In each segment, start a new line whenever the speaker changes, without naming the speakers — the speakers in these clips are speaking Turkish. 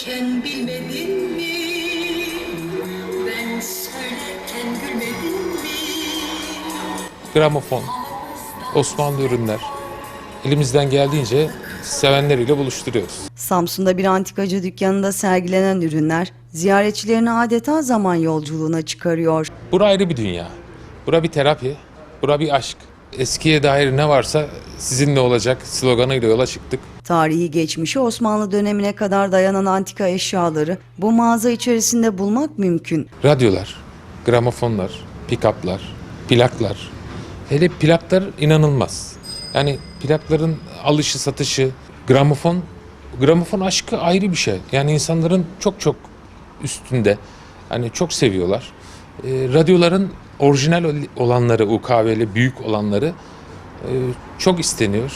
söylerken bilmedin mi? Ben söylerken gülmedin mi?
Gramofon, Osmanlı ürünler. Elimizden geldiğince sevenleriyle buluşturuyoruz.
Samsun'da bir antikacı dükkanında sergilenen ürünler ziyaretçilerini adeta zaman yolculuğuna çıkarıyor.
Bura ayrı bir dünya. Bura bir terapi, bura bir aşk. Eskiye dair ne varsa sizinle olacak sloganıyla yola çıktık.
Tarihi geçmişi Osmanlı dönemine kadar dayanan antika eşyaları bu mağaza içerisinde bulmak mümkün.
Radyolar, gramofonlar, pick-up'lar, plaklar. Hele plaklar inanılmaz. Yani plakların alışı satışı, gramofon, gramofon aşkı ayrı bir şey. Yani insanların çok çok üstünde. Hani çok seviyorlar. Ee, radyoların orijinal ol- olanları, UKV'li büyük olanları e, çok isteniyor.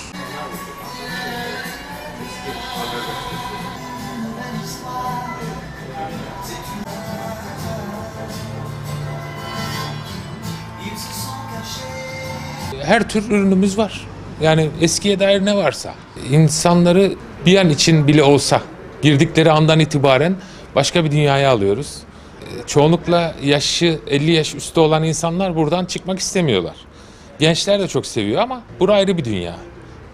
her tür ürünümüz var. Yani eskiye dair ne varsa. İnsanları bir an için bile olsa girdikleri andan itibaren başka bir dünyaya alıyoruz. Çoğunlukla yaşı 50 yaş üstü olan insanlar buradan çıkmak istemiyorlar. Gençler de çok seviyor ama bura ayrı bir dünya.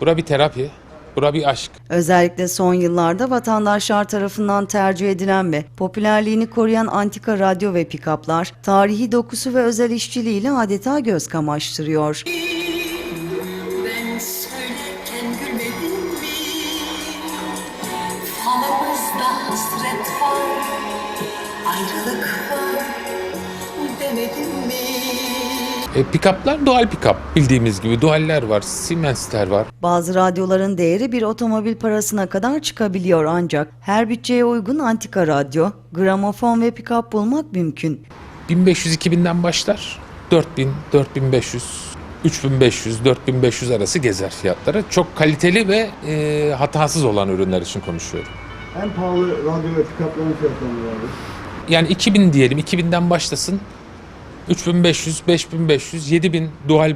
Bura bir terapi, bura bir aşk.
Özellikle son yıllarda vatandaşlar tarafından tercih edilen ve popülerliğini koruyan antika radyo ve pikaplar tarihi dokusu ve özel işçiliğiyle adeta göz kamaştırıyor.
Ben söylerken gülmedin mi? Falımızda hasret var, ayrılık var demedin mi?
E, pick-up'lar doğal pick-up. Bildiğimiz gibi dualler var, Siemens'ler var.
Bazı radyoların değeri bir otomobil parasına kadar çıkabiliyor ancak her bütçeye uygun antika radyo, gramofon ve pikap bulmak mümkün.
1500-2000'den başlar. 4000, 4500, 3500, 4500 arası gezer fiyatları. Çok kaliteli ve e, hatasız olan ürünler için konuşuyorum.
En pahalı radyo ve pikapların fiyatları vardı.
Yani 2000 diyelim, 2000'den başlasın. 3500, 5500, 7000 dual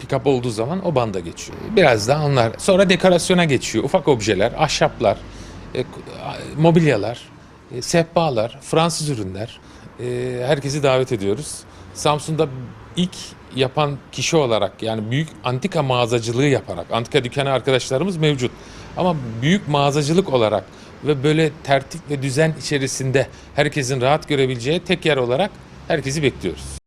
pick-up olduğu zaman o banda geçiyor. Biraz daha onlar. Sonra dekorasyona geçiyor. Ufak objeler, ahşaplar, e, mobilyalar, e, sehpalar, Fransız ürünler. E, herkesi davet ediyoruz. Samsun'da ilk yapan kişi olarak yani büyük antika mağazacılığı yaparak, antika dükkanı arkadaşlarımız mevcut. Ama büyük mağazacılık olarak ve böyle tertip ve düzen içerisinde herkesin rahat görebileceği tek yer olarak herkesi bekliyoruz.